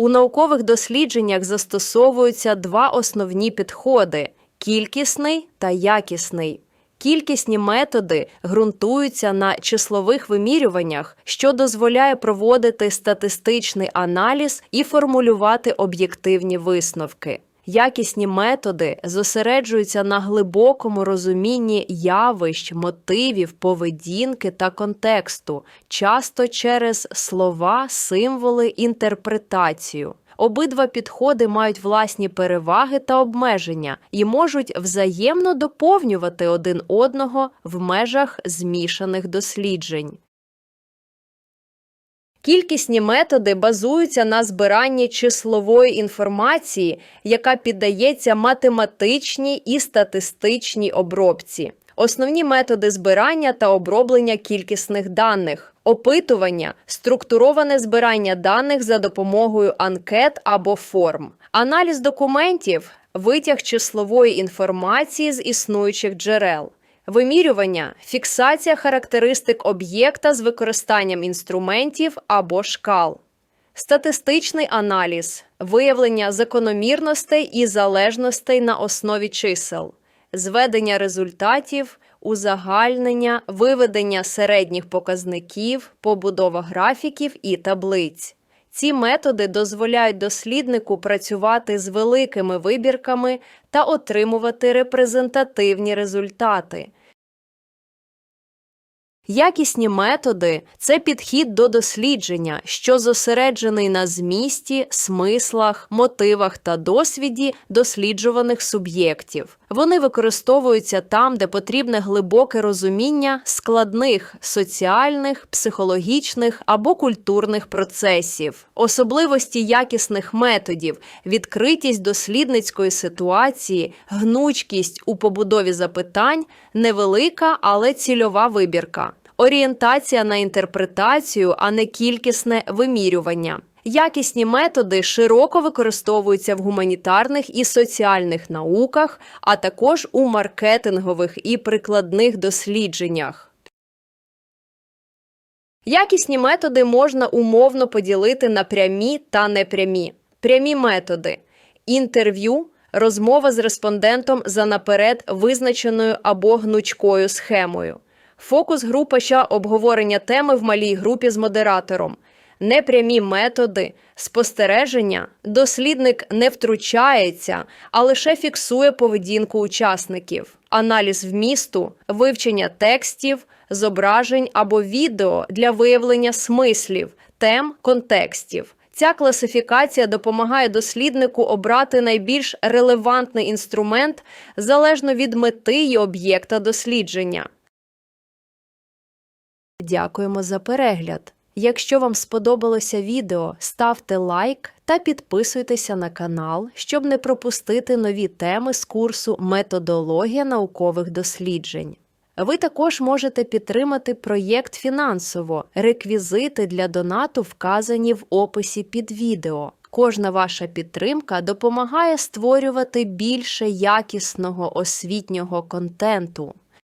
У наукових дослідженнях застосовуються два основні підходи кількісний та якісний. Кількісні методи ґрунтуються на числових вимірюваннях, що дозволяє проводити статистичний аналіз і формулювати об'єктивні висновки. Якісні методи зосереджуються на глибокому розумінні явищ, мотивів, поведінки та контексту, часто через слова, символи, інтерпретацію. Обидва підходи мають власні переваги та обмеження і можуть взаємно доповнювати один одного в межах змішаних досліджень. Кількісні методи базуються на збиранні числової інформації, яка піддається математичній і статистичній обробці. Основні методи збирання та оброблення кількісних даних, опитування, структуроване збирання даних за допомогою анкет або форм, аналіз документів, витяг числової інформації з існуючих джерел. Вимірювання фіксація характеристик об'єкта з використанням інструментів або шкал. Статистичний аналіз виявлення закономірностей і залежностей на основі чисел, зведення результатів, узагальнення, виведення середніх показників, побудова графіків і таблиць. Ці методи дозволяють досліднику працювати з великими вибірками та отримувати репрезентативні результати. Якісні методи це підхід до дослідження, що зосереджений на змісті, смислах, мотивах та досвіді досліджуваних суб'єктів. Вони використовуються там, де потрібне глибоке розуміння складних соціальних, психологічних або культурних процесів, особливості якісних методів, відкритість дослідницької ситуації, гнучкість у побудові запитань, невелика, але цільова вибірка. Орієнтація на інтерпретацію, а не кількісне вимірювання. Якісні методи широко використовуються в гуманітарних і соціальних науках, а також у маркетингових і прикладних дослідженнях. Якісні методи можна умовно поділити на прямі та непрямі. Прямі методи інтерв'ю, розмова з респондентом за наперед визначеною або гнучкою схемою. Фокус група ще обговорення теми в малій групі з модератором. Непрямі методи, спостереження, дослідник не втручається, а лише фіксує поведінку учасників, аналіз вмісту, вивчення текстів, зображень або відео для виявлення смислів, тем, контекстів. Ця класифікація допомагає досліднику обрати найбільш релевантний інструмент залежно від мети й об'єкта дослідження. Дякуємо за перегляд. Якщо вам сподобалося відео, ставте лайк та підписуйтеся на канал, щоб не пропустити нові теми з курсу Методологія наукових досліджень. Ви також можете підтримати проєкт фінансово. Реквізити для донату вказані в описі під відео. Кожна ваша підтримка допомагає створювати більше якісного освітнього контенту.